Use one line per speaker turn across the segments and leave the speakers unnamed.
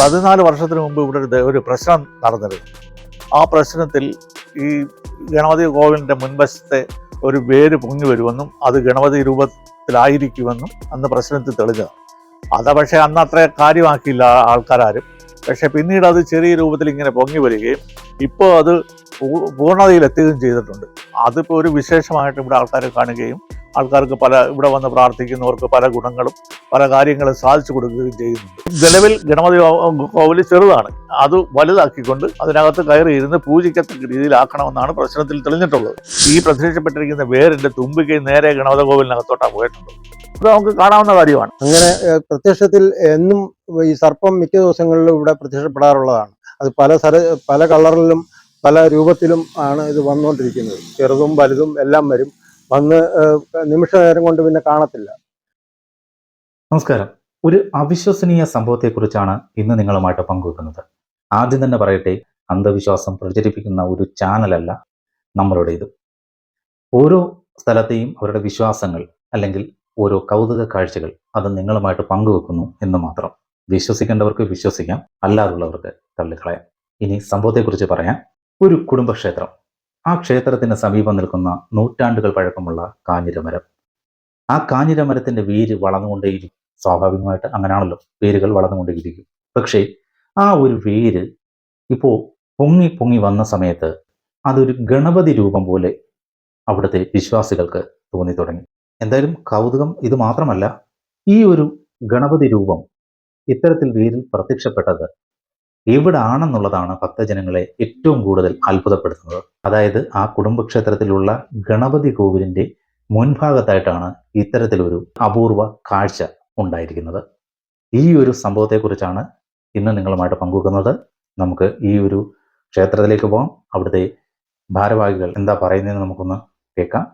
പതിനാല് വർഷത്തിന് മുമ്പ് ഇവിടെ ഒരു ഒരു പ്രശ്നം നടന്നിരുന്നു. ആ പ്രശ്നത്തിൽ ഈ ഗണപതി കോവിലിന്റെ മുൻവശത്തെ ഒരു വേര് പൊങ്ങി വരുമെന്നും അത് ഗണപതി രൂപത്തിലായിരിക്കുമെന്നും അന്ന് പ്രശ്നത്തിൽ തെളിഞ്ഞതാണ്. അത് പക്ഷേ അന്ന് അത്ര കാര്യമാക്കിയില്ല ആൾക്കാരും പക്ഷെ പിന്നീട് അത് ചെറിയ രൂപത്തിൽ ഇങ്ങനെ പൊങ്ങി വരികയും ഇപ്പോൾ അത് പൂർണതയിലെത്തുകയും ചെയ്തിട്ടുണ്ട്. അതിപ്പോൾ ഒരു വിശേഷമായിട്ട് ഇവിടെ ആൾക്കാർ കാണുകയും ആൾക്കാർക്ക് പല ഇവിടെ വന്ന് പ്രാർത്ഥിക്കുന്നവർക്ക് പല ഗുണങ്ങളും പല കാര്യങ്ങളും സാധിച്ചു കൊടുക്കുകയും ചെയ്യുന്നുണ്ട്. നിലവിൽ ഗണപതി കോവിൽ ചെറുതാണ്. അത് വലുതാക്കിക്കൊണ്ട് അതിനകത്ത് കയറി ഇരുന്ന് പൂജിക്കത്തക്ക രീതിയിലാക്കണമെന്നാണ് പ്രശ്നത്തിൽ തെളിഞ്ഞിട്ടുള്ളത്. ഈ പ്രത്യക്ഷപ്പെട്ടിരിക്കുന്ന വേരിന്റെ തുമ്പിക്ക് നേരെ ഗണപതി കോവിലിനകത്തോട്ടാണ് പോയിട്ടുള്ളത്. അത് നമുക്ക് കാണാവുന്ന കാര്യമാണ്.
അങ്ങനെ പ്രത്യക്ഷത്തിൽ എന്നും ഈ സർപ്പം മിക്ക ദിവസങ്ങളിലും ഇവിടെ പ്രത്യക്ഷപ്പെടാറുള്ളതാണ്. അത് പല സ്ഥല പല കളറിലും പല രൂപത്തിലും ആണ് ഇത് വന്നുകൊണ്ടിരിക്കുന്നത്. ചെറുതും വലുതും എല്ലാം വരും. വന്ന് നിമിഷ നേരം കൊണ്ട് പിന്നെ കാണത്തില്ല.
നമസ്കാരം. ഒരു അവിശ്വസനീയ സംഭവത്തെക്കുറിച്ചാണ് ഇന്ന് നിങ്ങളുമായിട്ട് പങ്കുവെക്കുന്നത്. ആദ്യം തന്നെ പറയട്ടെ അന്ധവിശ്വാസം പ്രചരിപ്പിക്കുന്ന ഒരു ചാനലല്ല നമ്മളുടേത് ഓരോ സ്ഥലത്തെയും അവരുടെ വിശ്വാസങ്ങൾ അല്ലെങ്കിൽ ഓരോ കൗതുക കാഴ്ചകൾ അത് നിങ്ങളുമായിട്ട് പങ്കുവെക്കുന്നു എന്ന് മാത്രം. വിശ്വസിക്കേണ്ടവർക്ക് വിശ്വസിക്കാം അല്ലാതുള്ളവർക്ക് തള്ളിക്കളയാം. ഇനി സംഭവത്തെക്കുറിച്ച് പറയാം. ഒരു കുടുംബക്ഷേത്രം. ആ ക്ഷേത്രത്തിന് സമീപം നിൽക്കുന്ന നൂറ്റാണ്ടുകൾ പഴക്കമുള്ള കാഞ്ഞിരമരം. ആ കാഞ്ഞിരമരത്തിന്റെ വേര് വളർന്നുകൊണ്ടേയിരിക്കും. സ്വാഭാവികമായിട്ട് അങ്ങനെയാണല്ലോ വേരുകൾ വളർന്നുകൊണ്ടേയിരിക്കും. പക്ഷേ ആ ഒരു വേര് ഇപ്പോൾ പൊങ്ങി പൊങ്ങി വന്ന സമയത്ത് അതൊരു ഗണപതി രൂപം പോലെ അവിടുത്തെ വിശ്വാസികൾക്ക് തോന്നി തുടങ്ങി എന്തായാലും കൗതുകം ഇത് മാത്രമല്ല ഈ ഒരു ഗണപതി രൂപം ഇത്തരത്തിൽ വേരിൽ പ്രത്യക്ഷപ്പെട്ടത് എവിടാണെന്നുള്ളതാണ് ഭക്തജനങ്ങളെ ഏറ്റവും കൂടുതൽ അത്ഭുതപ്പെടുത്തുന്നത്. അതായത് ആ കുടുംബക്ഷേത്രത്തിലുള്ള ഗണപതി കോവിലിന്റെ മുൻഭാഗത്തായിട്ടാണ് ഇത്തരത്തിലൊരു അപൂർവ കാഴ്ച ഉണ്ടായിരിക്കുന്നത്. ഈ ഒരു സംഭവത്തെക്കുറിച്ചാണ് ഇന്ന് നിങ്ങളുമായിട്ട് പങ്കുവെക്കുന്നത്. നമുക്ക് ഈ ഒരു ക്ഷേത്രത്തിലേക്ക് പോകാം അവിടുത്തെ ഭാരവാഹികൾ എന്താ പറയുന്നതെന്ന് നമുക്കൊന്ന് കേൾക്കാം.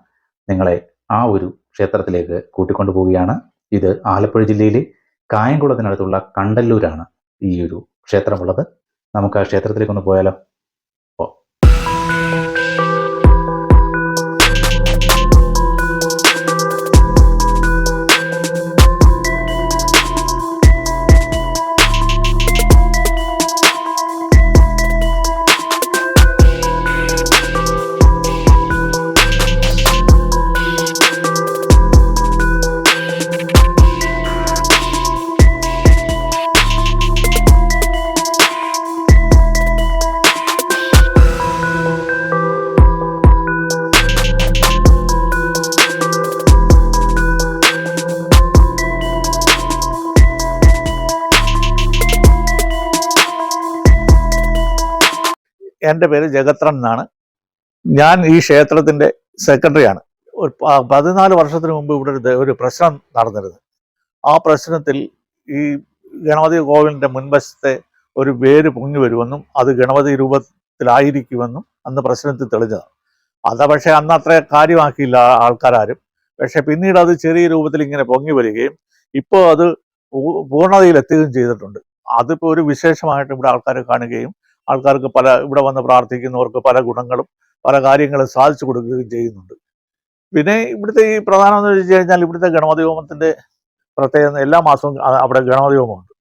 നിങ്ങളെ ആ ഒരു ക്ഷേത്രത്തിലേക്ക് കൂട്ടിക്കൊണ്ടു പോവുകയാണ് ഇത് ആലപ്പുഴ ജില്ലയിലെ കായംകുളത്തിനടുത്തുള്ള കണ്ടല്ലൂരാണ് ഈ ഒരു ക്ഷേത്രമുള്ളത്. നമുക്ക് ആ ക്ഷേത്രത്തിലേക്ക് ഒന്ന് പോയാലോ?
എന്റെ പേര് ജഗത്രൻ എന്നാണ്. ഞാൻ ഈ ക്ഷേത്രത്തിന്റെ സെക്രട്ടറിയാണ്. ഒരു പതിനാല് വർഷത്തിന് മുമ്പ് ഇവിടെ ഒരു ഒരു പ്രശ്നം നടന്നിരുന്നു. ആ പ്രശ്നത്തിൽ ഈ ഗണപതി കോവിലിന്റെ മുൻവശത്തെ ഒരു വേര് പൊങ്ങി വരുമെന്നും അത് ഗണപതി രൂപത്തിലായിരിക്കുമെന്നും അന്ന് പ്രശ്നത്തിൽ തെളിഞ്ഞതാണ്. അത് പക്ഷേ അന്ന് അത്ര കാര്യമാക്കിയില്ല ആൾക്കാരും പക്ഷെ പിന്നീട് അത് ചെറിയ രൂപത്തിൽ ഇങ്ങനെ പൊങ്ങി വരികയും ഇപ്പോൾ അത് പൂർണതയിലെത്തുകയും ചെയ്തിട്ടുണ്ട്. അതിപ്പോൾ ഒരു വിശേഷമായിട്ട് ഇവിടെ ആൾക്കാർ കാണുകയും ആൾക്കാർക്ക് പല ഇവിടെ വന്ന് പ്രാർത്ഥിക്കുന്നവർക്ക് പല ഗുണങ്ങളും പല കാര്യങ്ങളും സാധിച്ചു കൊടുക്കുകയും ചെയ്യുന്നുണ്ട്. പിന്നെ ഇവിടുത്തെ ഈ പ്രധാനമെന്ന് വെച്ച് കഴിഞ്ഞാൽ ഇവിടുത്തെ ഗണപതി ഹോമത്തിന്റെ പ്രത്യേകത എല്ലാ മാസവും അവിടെ ഗണപതി ഹോമമുണ്ട്.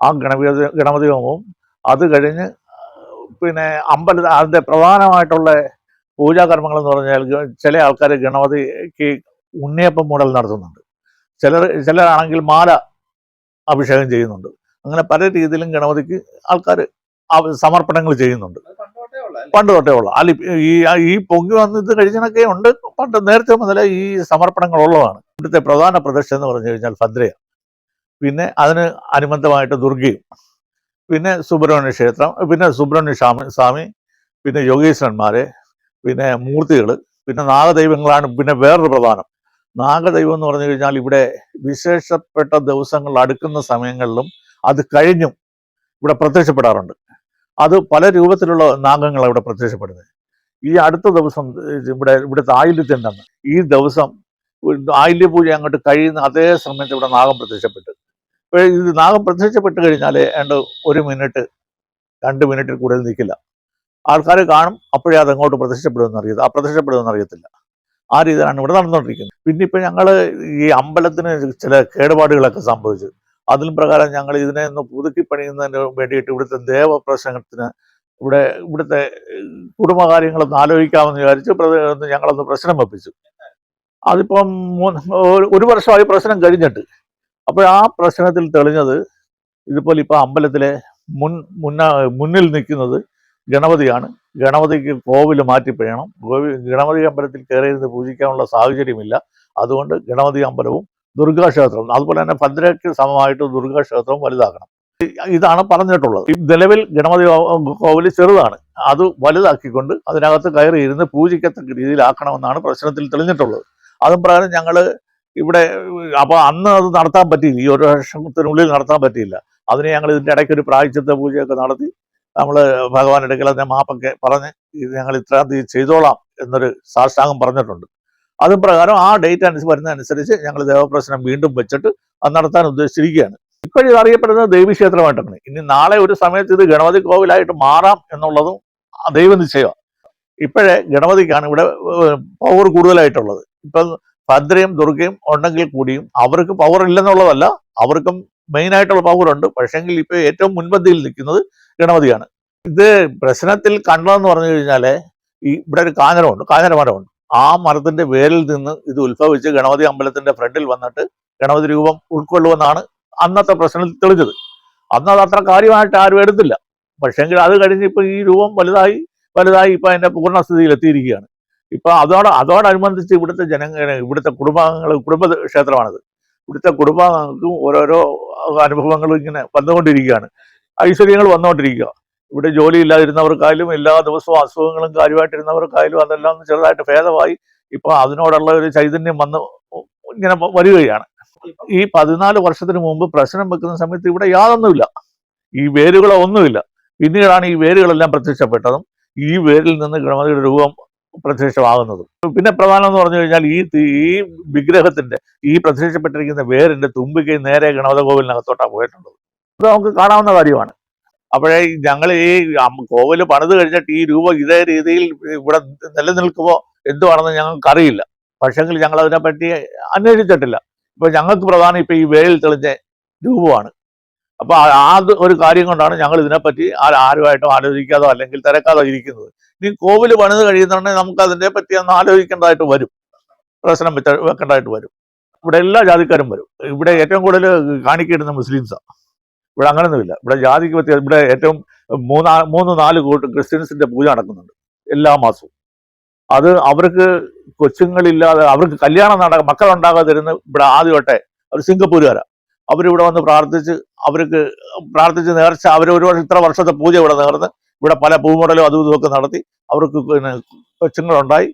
ആ ഗണപതി ഗണപതി ഹോമവും അത് കഴിഞ്ഞ് പിന്നെ അമ്പല അതിന്റെ പ്രധാനമായിട്ടുള്ള പൂജാകർമ്മങ്ങൾ എന്ന് പറഞ്ഞാൽ ചില ആൾക്കാർ ഗണപതിക്ക് ഉണ്ണിയപ്പം മൂടൽ നടത്തുന്നുണ്ട്. ചിലർ ചിലരാണെങ്കിൽ മാല അഭിഷേകം ചെയ്യുന്നുണ്ട്. അങ്ങനെ പല രീതിയിലും ഗണപതിക്ക് ആൾക്കാർ സമർപ്പണങ്ങൾ ചെയ്യുന്നുണ്ട്. പണ്ട് തൊട്ടേ ഉള്ള അല്ല? ഈ ഈ പൊങ്ങി വന്നത് കഴിഞ്ഞൊക്കെ ഉണ്ട്. പണ്ട് നേരത്തെ മുതലേ ഈ സമർപ്പണങ്ങൾ ഉള്ളതാണ്. ഇവിടുത്തെ പ്രധാന പ്രദർശനം എന്ന് പറഞ്ഞു കഴിഞ്ഞാൽ ഭദ്രയാണ് പിന്നെ അതിന് അനുബന്ധമായിട്ട് ദുർഗയും. പിന്നെ സുബ്രഹ്മണ്യ ക്ഷേത്രം പിന്നെ സുബ്രഹ്മണ്യ സ്വാമി സ്വാമി പിന്നെ യോഗീശ്വരന്മാരെ പിന്നെ മൂർത്തികൾ പിന്നെ നാഗദൈവങ്ങളാണ് പിന്നെ വേറൊരു പ്രധാനം. നാഗദൈവം എന്ന് പറഞ്ഞു കഴിഞ്ഞാൽ ഇവിടെ വിശേഷപ്പെട്ട ദിവസങ്ങൾ അടുക്കുന്ന സമയങ്ങളിലും അത് കഴിഞ്ഞും ഇവിടെ പ്രത്യക്ഷപ്പെടാറുണ്ട്. അത് പല രൂപത്തിലുള്ള നാഗങ്ങൾ അവിടെ പ്രത്യക്ഷപ്പെടുന്നത്. ഈ അടുത്ത ദിവസം ഇവിടെ ഇവിടുത്തെ ആയില്യത്തിന്റെ ഈ ദിവസം ആയില്യ പൂജ അങ്ങോട്ട് കഴിയുന്ന അതേ സമയത്ത് ഇവിടെ നാഗം പ്രത്യക്ഷപ്പെട്ടു. അപ്പോൾ ഇത് നാഗം പ്രത്യക്ഷപ്പെട്ട് കഴിഞ്ഞാൽ ഏണ്ട ഒരു മിനിറ്റ് രണ്ട് മിനിറ്റിൽ കൂടുതൽ നിൽക്കില്ല. ആൾക്കാർ കാണും അപ്പോഴേ അത് അങ്ങോട്ട് പ്രത്യക്ഷപ്പെടുമെന്ന് അറിയത് ആ പ്രത്യക്ഷപ്പെടുമെന്ന് അറിയത്തില്ല. ആ രീതിയിലാണ് ഇവിടെ നടന്നുകൊണ്ടിരിക്കുന്നത്. പിന്നെ ഇപ്പം ഞങ്ങൾ ഈ അമ്പലത്തിന് ചില കേടുപാടുകളൊക്കെ സംഭവിച്ചു. അതിന് പ്രകാരം ഞങ്ങൾ ഇതിനെ ഒന്ന് പുതുക്കി പണിയുന്നതിന് വേണ്ടിയിട്ട് ഇവിടുത്തെ ദേവപ്രശ്നത്തിന് ഇവിടെ ഇവിടുത്തെ കുടുംബകാര്യങ്ങളൊന്ന് ആലോചിക്കാമെന്ന് വിചാരിച്ച് ഞങ്ങളൊന്ന് പ്രശ്നം വെപ്പിച്ചു. അതിപ്പം ഒരു വർഷമായി പ്രശ്നം കഴിഞ്ഞിട്ട്. അപ്പോൾ ആ പ്രശ്നത്തിൽ തെളിഞ്ഞത് ഇതുപോലെ ഇപ്പോൾ അമ്പലത്തിലെ മുൻ മുന്ന മുന്നിൽ നിൽക്കുന്നത് ഗണപതിയാണ്. ഗണപതിക്ക് കോവിൽ മാറ്റിപ്പോയണം ഗോവി ഗണപതി അമ്പലത്തിൽ കയറിയിരുന്ന് പൂജിക്കാനുള്ള സാഹചര്യമില്ല. അതുകൊണ്ട് ഗണപതി അമ്പലവും ദുർഗാക്ഷേത്രവും അതുപോലെ തന്നെ ഭദ്രയ്ക്ക് സമമായിട്ട് ദുർഗാക്ഷേത്രവും വലുതാക്കണം. ഇതാണ് പറഞ്ഞിട്ടുള്ളത്. നിലവിൽ ഗണപതി കോവിൽ ചെറുതാണ്. അത് വലുതാക്കിക്കൊണ്ട് അതിനകത്ത് കയറി ഇരുന്ന് പൂജിക്കത്തക്ക രീതിയിലാക്കണമെന്നാണ് പ്രശ്നത്തിൽ തെളിഞ്ഞിട്ടുള്ളത്. അതും പ്രകാരം ഞങ്ങൾ ഇവിടെ അപ്പോൾ അന്ന് അത് നടത്താൻ പറ്റിയില്ല. ഈ ഒരു വർഷത്തിനുള്ളിൽ നടത്താൻ പറ്റിയില്ല. അതിന് ഞങ്ങൾ ഇതിന്റെ ഇടയ്ക്ക് ഒരു പ്രായച്ചിത്ത പൂജയൊക്കെ നടത്തി നമ്മൾ ഭഗവാൻ എടുക്കൽ അതിനെ മാപ്പൊക്കെ പറഞ്ഞ് ഞങ്ങൾ ഇത്രാം ചെയ്തോളാം എന്നൊരു സാഷ്ടാംഗം പറഞ്ഞിട്ടുണ്ട്. അതും പ്രകാരം ആ ഡേറ്റ് അനുസരിച്ച് വരുന്നതനുസരിച്ച് ഞങ്ങൾ ദേവപ്രശ്നം വീണ്ടും വെച്ചിട്ട് അത് നടത്താൻ ഉദ്ദേശിച്ചിരിക്കുകയാണ്. ഇപ്പോഴിത് അറിയപ്പെടുന്നത് ദേവീക്ഷേത്രമായിട്ടാണ്. ഇനി നാളെ ഒരു സമയത്ത് ഇത് ഗണപതി കോവിലായിട്ട് മാറാം എന്നുള്ളതും ദൈവ ദൈവനിശ്ചയമാണ് ഇപ്പോഴേ ഗണപതിക്കാണ് ഇവിടെ പവർ കൂടുതലായിട്ടുള്ളത്. ഇപ്പം ഭദ്രയും ദുർഗയും ഉണ്ടെങ്കിൽ കൂടിയും അവർക്ക് പവർ ഇല്ലെന്നുള്ളതല്ല അവർക്കും മെയിൻ ആയിട്ടുള്ള പവർ ഉണ്ട്. പക്ഷെങ്കിൽ ഇപ്പൊ ഏറ്റവും മുൻപന്തിയിൽ നിൽക്കുന്നത് ഗണപതിയാണ്. ഇത് പ്രശ്നത്തിൽ കണ്ടതെന്ന് പറഞ്ഞു കഴിഞ്ഞാൽ ഈ ഇവിടെ ഒരു കാഞ്ഞരമുണ്ട് കാഞ്ഞര മരമുണ്ട് ആ മരത്തിന്റെ വേരിൽ നിന്ന് ഇത് ഉത്ഭവിച്ച് ഗണപതി അമ്പലത്തിന്റെ ഫ്രണ്ടിൽ വന്നിട്ട് ഗണപതി രൂപം ഉൾക്കൊള്ളുമെന്നാണ് അന്നത്തെ പ്രശ്നത്തിൽ തെളിഞ്ഞത്. അന്ന് അത് അത്ര കാര്യമായിട്ട് ആരും എടുത്തില്ല. പക്ഷെങ്കിൽ അത് കഴിഞ്ഞ് ഇപ്പൊ ഈ രൂപം വലുതായി വലുതായി ഇപ്പൊ അതിന്റെ പൂർണസ്ഥിതിയിൽ എത്തിയിരിക്കുകയാണ് ഇപ്പൊ അതോട് അതോടനുബന്ധിച്ച് ഇവിടുത്തെ ജനങ്ങൾ ഇവിടുത്തെ കുടുംബാംഗങ്ങൾ കുടുംബ ക്ഷേത്രമാണിത്. ഇവിടുത്തെ കുടുംബാംഗങ്ങൾക്കും ഓരോരോ അനുഭവങ്ങളും ഇങ്ങനെ വന്നുകൊണ്ടിരിക്കുകയാണ്. ഐശ്വര്യങ്ങൾ വന്നുകൊണ്ടിരിക്കുക. ഇവിടെ ജോലി ഇല്ലാതിരുന്നവർക്കായാലും എല്ലാ ദിവസവും അസുഖങ്ങളും കാര്യമായിട്ടിരുന്നവർക്കായാലും അതെല്ലാം ചെറുതായിട്ട് ഭേദമായി ഇപ്പൊ അതിനോടുള്ള ഒരു ചൈതന്യം വന്ന് ഇങ്ങനെ വരികയാണ്. ഈ പതിനാല് വർഷത്തിന് മുമ്പ് പ്രശ്നം വെക്കുന്ന സമയത്ത് ഇവിടെ യാതൊന്നുമില്ല. ഈ വേരുകളോ ഒന്നുമില്ല. പിന്നീടാണ് ഈ വേരുകളെല്ലാം പ്രത്യക്ഷപ്പെട്ടതും ഈ വേരിൽ നിന്ന് ഗണപതിയുടെ രൂപം പ്രത്യക്ഷമാകുന്നതും. പിന്നെ പ്രധാനം എന്ന് പറഞ്ഞു കഴിഞ്ഞാൽ ഈ ഈ വിഗ്രഹത്തിന്റെ ഈ പ്രത്യക്ഷപ്പെട്ടിരിക്കുന്ന വേരിന്റെ തുമ്പിക്കൈ നേരെ ഗണപത കോവിലിനകത്തോട്ടാണ് പോയിട്ടുള്ളത്. അത് നമുക്ക് കാണാവുന്ന കാര്യമാണ്. അപ്പോഴേ ഞങ്ങൾ ഈ കോവിൽ പണിത് കഴിഞ്ഞിട്ട് ഈ രൂപം ഇതേ രീതിയിൽ ഇവിടെ നിലനിൽക്കുമോ എന്തുവാണെന്ന് ഞങ്ങൾക്ക് അറിയില്ല പക്ഷെങ്കിൽ ഞങ്ങൾ അതിനെപ്പറ്റി അന്വേഷിച്ചിട്ടില്ല. ഇപ്പൊ ഞങ്ങൾക്ക് പ്രധാനം ഇപ്പൊ ഈ വേലിൽ തെളിഞ്ഞ രൂപമാണ്. അപ്പൊ ആ- ഒരു കാര്യം കൊണ്ടാണ് ഞങ്ങൾ ഇതിനെപ്പറ്റി ആരുമായിട്ടും ആലോചിക്കാതോ അല്ലെങ്കിൽ തിരക്കാതോ ഇരിക്കുന്നത്. ഇനി കോവിൽ പണിത് കഴിയുന്നുണ്ടെങ്കിൽ നമുക്ക് അതിനെ പറ്റി ഒന്ന് ആലോചിക്കേണ്ടതായിട്ട് വരും. പ്രശ്നം വെക്കേണ്ടതായിട്ട് വരും. ഇവിടെ എല്ലാ ജാതിക്കാരും വരും. ഇവിടെ ഏറ്റവും കൂടുതൽ കാണിക്കിടുന്ന മുസ്ലിംസാണ് ഇവിടെ അങ്ങനെയൊന്നുമില്ല ഇവിടെ ജാതിക്ക് വ്യത്യാസം ഇവിടെ ഏറ്റവും മൂന്നാ മൂന്ന് നാല് കൂട്ട് ക്രിസ്ത്യൻസിന്റെ പൂജ നടക്കുന്നുണ്ട് എല്ലാ മാസവും. അത് അവർക്ക് കൊച്ചുങ്ങളില്ലാതെ അവർക്ക് കല്യാണം നട മക്കളുണ്ടാകാതിരുന്ന് ഇവിടെ ആദ്യമായിട്ടെ അവർ സിംഗപ്പൂരുകാരാണ് അവരിവിടെ വന്ന് പ്രാർത്ഥിച്ച് അവർക്ക് പ്രാർത്ഥിച്ച് നേർച്ച അവർ ഒരു ഇത്ര വർഷത്തെ പൂജ ഇവിടെ നേർന്ന് ഇവിടെ പല പൂമുടലും അതും ഇതുമൊക്കെ നടത്തി അവർക്ക് പിന്നെ കൊച്ചുങ്ങളുണ്ടായി.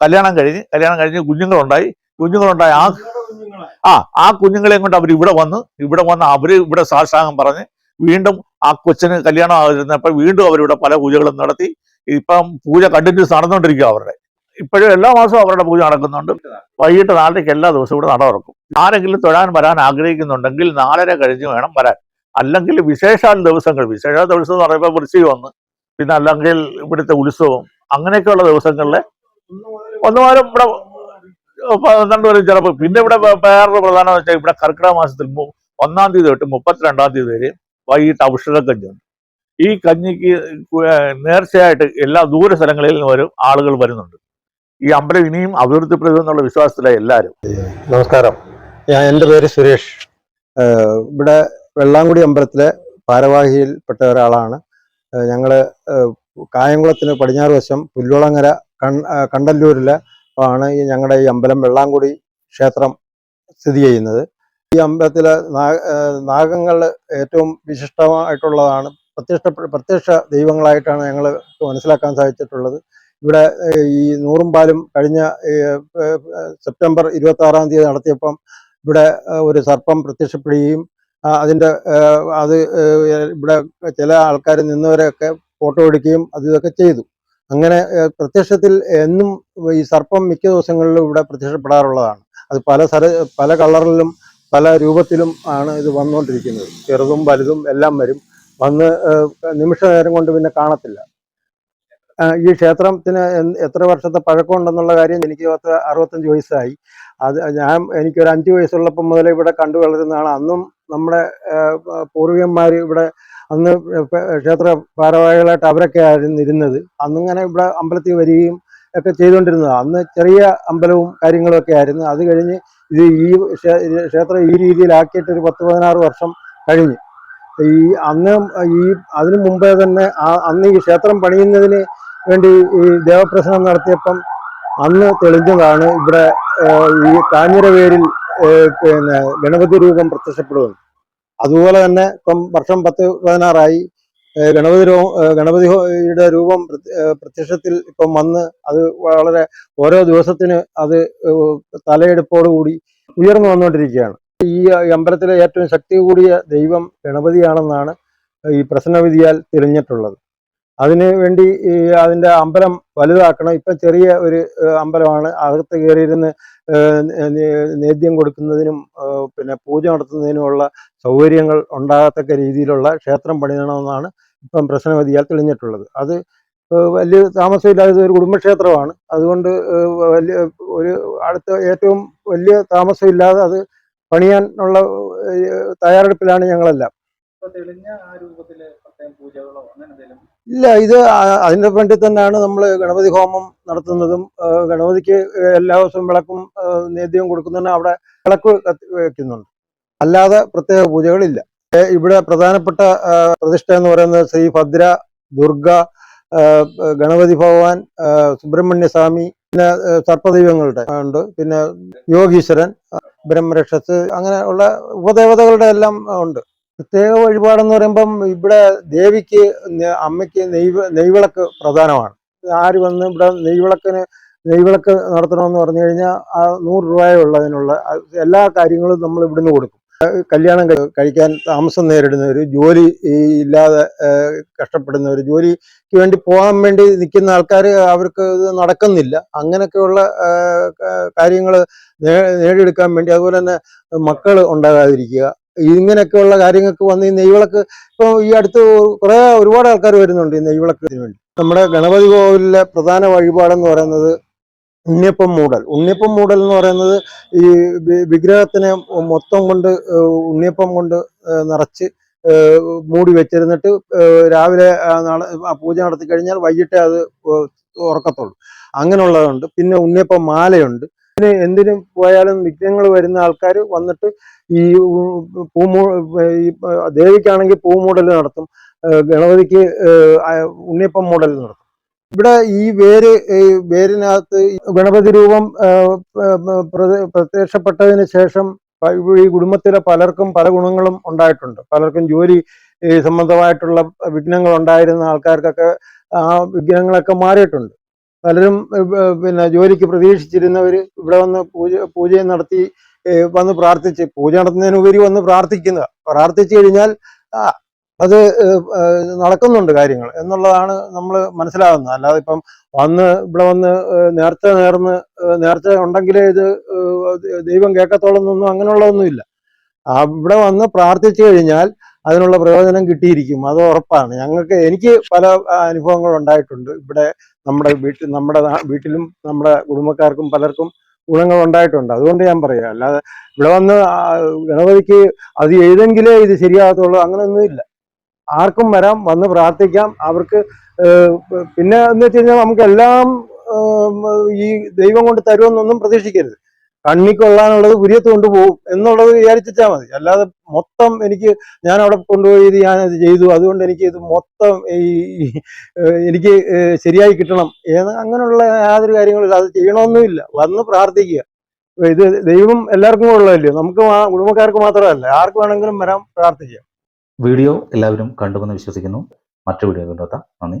കല്യാണം കഴിഞ്ഞ് കല്യാണം കഴിഞ്ഞ് കുഞ്ഞുങ്ങളുണ്ടായി. കുഞ്ഞുങ്ങളുണ്ടായി ആ ആ ആ കുഞ്ഞുങ്ങളെയും കൊണ്ട് അവർ ഇവിടെ വന്ന് ഇവിടെ വന്ന് അവർ ഇവിടെ സാഷ്ടാംഗം പറഞ്ഞ് വീണ്ടും ആ കൊച്ചിന് കല്യാണം ആയിരുന്നപ്പോൾ വീണ്ടും അവരിവിടെ പല പൂജകളും നടത്തി. ഇപ്പം പൂജ കണ്ടിന്യൂസ് നടന്നുകൊണ്ടിരിക്കുക അവരുടെ. ഇപ്പോഴും എല്ലാ മാസവും അവരുടെ പൂജ നടക്കുന്നുണ്ട്. വൈകിട്ട് നാലരയ്ക്ക് എല്ലാ ദിവസവും ഇവിടെ നട തുറക്കും ആരെങ്കിലും തൊഴാൻ വരാൻ ആഗ്രഹിക്കുന്നുണ്ടെങ്കിൽ നാലര കഴിഞ്ഞ് വേണം വരാൻ. അല്ലെങ്കിൽ വിശേഷാൽ ദിവസങ്ങൾ വിശേഷ ദിവസം എന്ന് പറയുമ്പോൾ വൃശ്ചികം വന്ന് പിന്നെ അല്ലെങ്കിൽ ഇവിടുത്തെ ഉത്സവം അങ്ങനെയൊക്കെയുള്ള ദിവസങ്ങളിൽ ഒന്നുമാരും ഇവിടെ പന്ത്രണ്ട് വരെ ചിലപ്പോൾ പിന്നെ ഇവിടെ വേറൊരു പ്രധാനം വെച്ചാൽ ഇവിടെ കർക്കിടക മാസത്തിൽ ഒന്നാം തീയതി തൊട്ട് മുപ്പത്തിരണ്ടാം തീയതി വരെ വൈകിട്ട് ഔഷധ കഞ്ഞിയുണ്ട് ഈ കഞ്ഞിക്ക് നേർച്ചയായിട്ട് എല്ലാ ദൂര സ്ഥലങ്ങളിൽ നിന്ന് വരും ആളുകൾ വരുന്നുണ്ട്. ഈ അമ്പലം ഇനിയും അഭിവൃദ്ധിപ്പെടും എന്നുള്ള വിശ്വാസത്തിലാണ് എല്ലാവരും.
നമസ്കാരം. ഞാൻ എന്റെ പേര് സുരേഷ്. ഇവിടെ വെള്ളാങ്കുടി അമ്പലത്തിലെ ഭാരവാഹിയിൽപ്പെട്ട ഒരാളാണ്. ഞങ്ങൾ കായംകുളത്തിന് പടിഞ്ഞാറ് വശം പുല്ലുളങ്ങര കണ്ടല്ലൂരിലെ ആണ് ഈ ഞങ്ങളുടെ ഈ അമ്പലം വെള്ളാങ്കുടി ക്ഷേത്രം സ്ഥിതി ചെയ്യുന്നത്. ഈ അമ്പലത്തിലെ നാഗങ്ങൾ ഏറ്റവും വിശിഷ്ടമായിട്ടുള്ളതാണ്. പ്രത്യക്ഷ പ്രത്യക്ഷ ദൈവങ്ങളായിട്ടാണ് ഞങ്ങൾ മനസ്സിലാക്കാൻ സാധിച്ചിട്ടുള്ളത്. ഇവിടെ ഈ നൂറും പാലും കഴിഞ്ഞ സെപ്റ്റംബർ ഇരുപത്തി ആറാം തീയതി നടത്തിയപ്പം ഇവിടെ ഒരു സർപ്പം പ്രത്യക്ഷപ്പെടുകയും അതിന്റെ അത് ഇവിടെ ചില ആൾക്കാർ നിന്നവരെയൊക്കെ ഫോട്ടോ എടുക്കുകയും അത് ഇതൊക്കെ ചെയ്തു. അങ്ങനെ പ്രത്യക്ഷത്തിൽ എന്നും ഈ സർപ്പം മിക്ക ദിവസങ്ങളിലും ഇവിടെ പ്രത്യക്ഷപ്പെടാറുള്ളതാണ്. അത് പല സ്ഥല പല കളറിലും പല രൂപത്തിലും ആണ് ഇത് വന്നുകൊണ്ടിരിക്കുന്നത്. ചെറുതും വലുതും എല്ലാം വരും. വന്ന് നിമിഷ നേരം കൊണ്ട് പിന്നെ കാണത്തില്ല. ഈ ക്ഷേത്രത്തിന് എത്ര വർഷത്തെ പഴക്കമുണ്ടെന്നുള്ള കാര്യം എനിക്ക് പത്ത് അറുപത്തഞ്ച് വയസ്സായി. അത് ഞാൻ എനിക്കൊരു അഞ്ച് വയസ്സുള്ളപ്പം മുതലേ ഇവിടെ കണ്ടു വളരുന്നതാണ് അന്നും നമ്മുടെ പൂർവികന്മാർ ഇവിടെ അന്ന് ക്ഷേത്ര ഭാരവാഹികളായിട്ട് അവരൊക്കെ ആയിരുന്നു ഇരുന്നത്. അന്നിങ്ങനെ ഇവിടെ അമ്പലത്തിൽ വരികയും ഒക്കെ ചെയ്തുകൊണ്ടിരുന്നത്. അന്ന് ചെറിയ അമ്പലവും കാര്യങ്ങളും ഒക്കെ ആയിരുന്നു. അത് കഴിഞ്ഞ് ഇത് ഈ ക്ഷേത്രം ഈ രീതിയിലാക്കിയിട്ട് ഒരു പത്ത് പതിനാറ് വർഷം കഴിഞ്ഞ്. ഈ അന്ന് ഈ അതിനു മുമ്പേ തന്നെ അന്ന് ഈ ക്ഷേത്രം പണിയുന്നതിന് വേണ്ടി ഈ ദേവപ്രസനം നടത്തിയപ്പം അന്ന് തെളിഞ്ഞതാണ് ഇവിടെ ഈ കാഞ്ഞിരവേരിൽ പിന്നെ ഗണപതി രൂപം പ്രത്യക്ഷപ്പെടുന്നത്. അതുപോലെ തന്നെ ഇപ്പം വർഷം പത്ത് പതിനാറായി ഗണപതി രൂ ഗണപതി യുടെ രൂപം പ്രത്യക്ഷത്തിൽ ഇപ്പം വന്ന് അത് വളരെ ഓരോ ദിവസത്തിന് അത് തലയെടുപ്പോടുകൂടി ഉയർന്നു വന്നുകൊണ്ടിരിക്കുകയാണ്. ഈ അമ്പലത്തിലെ ഏറ്റവും ശക്തി കൂടിയ ദൈവം ഗണപതിയാണെന്നാണ് ഈ പ്രശ്നവിധിയാൽ തെളിഞ്ഞിട്ടുള്ളത്. അതിന് വേണ്ടി ഈ അതിന്റെ അമ്പലം വലുതാക്കണം. ഇപ്പൊ ചെറിയ ഒരു അമ്പലമാണ്. അകത്ത് കയറിയിരുന്ന് നേദ്യം കൊടുക്കുന്നതിനും പിന്നെ പൂജ നടത്തുന്നതിനുമുള്ള സൗകര്യങ്ങൾ ഉണ്ടാകത്തക്ക രീതിയിലുള്ള ക്ഷേത്രം പണിയണമെന്നാണ് ഇപ്പം പ്രശ്നവധിയാൽ തെളിഞ്ഞിട്ടുള്ളത്. അത് വലിയ താമസമില്ലാതെ ഒരു കുടുംബക്ഷേത്രമാണ്. അതുകൊണ്ട് വലിയ ഒരു അടുത്ത ഏറ്റവും വലിയ താമസമില്ലാതെ അത് പണിയാനുള്ള തയ്യാറെടുപ്പിലാണ് ഞങ്ങളെല്ലാം.
തെളിഞ്ഞ ആ രൂപത്തിൽ പ്രത്യേകം പൂജകളോ അങ്ങനെ എന്തെങ്കിലും
ഇല്ല ഇത് അതിന്റെ വേണ്ടി തന്നെയാണ് നമ്മൾ ഗണപതി ഹോമം നടത്തുന്നതും ഗണപതിക്ക് എല്ലാ ദിവസവും വിളക്കും നേദ്യവും കൊടുക്കുന്നതിന് അവിടെ വിളക്ക് വെക്കുന്നുണ്ട്. അല്ലാതെ പ്രത്യേക പൂജകളില്ല. ഇവിടെ പ്രധാനപ്പെട്ട പ്രതിഷ്ഠ എന്ന് പറയുന്നത് ശ്രീ ഭദ്ര ദുർഗ ഗണപതി ഭഗവാൻ സുബ്രഹ്മണ്യസ്വാമി സുബ്രഹ്മണ്യ സ്വാമി പിന്നെ സർപ്പദൈവങ്ങളുടെ ഉണ്ട്. പിന്നെ യോഗീശ്വരൻ ബ്രഹ്മരക്ഷസ് അങ്ങനെ ഉള്ള ഉപദേവതകളുടെ എല്ലാം ഉണ്ട്. പ്രത്യേക വഴിപാടെന്ന് പറയുമ്പം ഇവിടെ ദേവിക്ക് അമ്മയ്ക്ക് നെയ്വ് നെയ്വിളക്ക് പ്രധാനമാണ്. ആര് വന്ന് ഇവിടെ നെയ്വിളക്കിന് നെയ്വിളക്ക് നടത്തണമെന്ന് പറഞ്ഞു കഴിഞ്ഞാൽ ആ നൂറ് രൂപയുള്ളതിനുള്ള എല്ലാ കാര്യങ്ങളും നമ്മൾ ഇവിടുന്ന് കൊടുക്കും. കല്യാണം കഴിക്കാൻ താമസം നേരിടുന്നവർ ജോലി ഇല്ലാതെ കഷ്ടപ്പെടുന്നവർ ജോലിക്ക് വേണ്ടി പോകാൻ വേണ്ടി നിൽക്കുന്ന ആൾക്കാർ അവർക്ക് ഇത് നടക്കുന്നില്ല. അങ്ങനെയൊക്കെയുള്ള കാര്യങ്ങൾ നേടിയെടുക്കാൻ വേണ്ടി അതുപോലെ തന്നെ മക്കൾ ഉണ്ടാകാതിരിക്കുക. ഇങ്ങനെയൊക്കെയുള്ള കാര്യങ്ങൾക്ക് വന്ന് ഈ നെയ്വിളക്ക് ഇപ്പോൾ ഈ അടുത്ത് കുറേ ഒരുപാട് ആൾക്കാർ വരുന്നുണ്ട് ഈ നെയ്വിളക്കിന് വേണ്ടി. നമ്മുടെ ഗണപതി കോവിലിലെ പ്രധാന വഴിപാടെന്ന് പറയുന്നത് ഉണ്ണിയപ്പം മൂടൽ. ഉണ്ണിയപ്പം മൂടൽ എന്ന് പറയുന്നത് ഈ വിഗ്രഹത്തിനെ മൊത്തം കൊണ്ട് ഉണ്ണിയപ്പം കൊണ്ട് നിറച്ച് മൂടി വെച്ചിരുന്നിട്ട് രാവിലെ പൂജ നടത്തി കഴിഞ്ഞാൽ വൈകിട്ടേ അത് ഉറക്കത്തുള്ളൂ. അങ്ങനെയുള്ളതുണ്ട്. പിന്നെ ഉണ്ണിയപ്പം മാലയുണ്ട്. പിന്നെ എന്തിനും പോയാലും വിഘ്നങ്ങൾ വരുന്ന ആൾക്കാർ വന്നിട്ട് ഈ പൂമൂ ദേവിക്കാണെങ്കിൽ പൂമൂടൽ നടത്തും. ഗണപതിക്ക് ഉണ്ണിയപ്പം മൂടൽ നടത്തും. ഇവിടെ ഈ വേര് വേരിനകത്ത് ഗണപതി രൂപം പ്രത്യക്ഷപ്പെട്ടതിന് ശേഷം ഈ കുടുംബത്തിലെ പലർക്കും പല ഗുണങ്ങളും ഉണ്ടായിട്ടുണ്ട്. പലർക്കും ജോലി സംബന്ധമായിട്ടുള്ള വിഘ്നങ്ങൾ ഉണ്ടായിരുന്ന ആൾക്കാർക്കൊക്കെ ആ വിഘ്നങ്ങളൊക്കെ മാറിയിട്ടുണ്ട്. പലരും പിന്നെ ജോലിക്ക് പ്രതീക്ഷിച്ചിരുന്നവർ ഇവിടെ വന്ന് പൂജ പൂജയും നടത്തി വന്ന് പ്രാർത്ഥിച്ച് പൂജ നടത്തുന്നതിനുപരി വന്ന് പ്രാർത്ഥിക്കുക. പ്രാർത്ഥിച്ചു കഴിഞ്ഞാൽ അത് നടക്കുന്നുണ്ട് കാര്യങ്ങൾ എന്നുള്ളതാണ് നമ്മൾ മനസ്സിലാകുന്നത് അല്ലാതെ ഇപ്പം വന്ന് ഇവിടെ വന്ന് നേരത്തെ നേർന്ന് നേരത്തെ ഉണ്ടെങ്കിലേ ഇത് ദൈവം കേൾക്കത്തോളം ഒന്നും അങ്ങനെയുള്ളതൊന്നുമില്ല. അവിടെ വന്ന് പ്രാർത്ഥിച്ചു കഴിഞ്ഞാൽ അതിനുള്ള പ്രയോജനം കിട്ടിയിരിക്കും. അത് ഉറപ്പാണ്. ഞങ്ങൾക്ക് എനിക്ക് പല അനുഭവങ്ങൾ ഉണ്ടായിട്ടുണ്ട്. ഇവിടെ നമ്മുടെ വീട്ടിൽ നമ്മുടെ വീട്ടിലും നമ്മുടെ കുടുംബക്കാർക്കും പലർക്കും ഗുണങ്ങൾ ഉണ്ടായിട്ടുണ്ട്. അതുകൊണ്ട് ഞാൻ പറയാം. അല്ലാതെ ഇവിടെ വന്ന് ഗണപതിക്ക് അത് എഴുതെങ്കിലേ ഇത് ശരിയാകത്തുള്ളൂ. അങ്ങനെയൊന്നുമില്ല ആർക്കും വരാം വന്ന് പ്രാർത്ഥിക്കാം. അവർക്ക് പിന്നെ എന്ന് വെച്ച് കഴിഞ്ഞാൽ നമുക്ക് എല്ലാം ഈ ദൈവം കൊണ്ട് തരുമെന്നൊന്നും പ്രതീക്ഷിക്കരുത്. കണ്ണി കൊള്ളാനുള്ളത് പുരിയത്ത് കൊണ്ടുപോകും എന്നുള്ളത് വിചാരിച്ചാൽ മതി. അല്ലാതെ മൊത്തം എനിക്ക് ഞാൻ അവിടെ കൊണ്ടുപോയി ഇത് ഞാൻ ചെയ്തു. അതുകൊണ്ട് എനിക്ക് ഇത് മൊത്തം ഈ എനിക്ക് ശരിയായി കിട്ടണം. ഏത് അങ്ങനെയുള്ള യാതൊരു കാര്യങ്ങളും അത് ചെയ്യണമെന്നുമില്ല. വന്ന് പ്രാർത്ഥിക്കുക. ഇത് ദൈവം എല്ലാവർക്കും ഉള്ളതല്ലേ? നമുക്ക് കുടുംബക്കാർക്ക് മാത്രമല്ല. ആർക്ക് വേണമെങ്കിലും വരാൻ പ്രാർത്ഥിക്കാം.
വീഡിയോ എല്ലാവരും കണ്ടുവെന്ന് വിശ്വസിക്കുന്നു. മറ്റു വീഡിയോ കണ്ടെത്താം നന്ദി.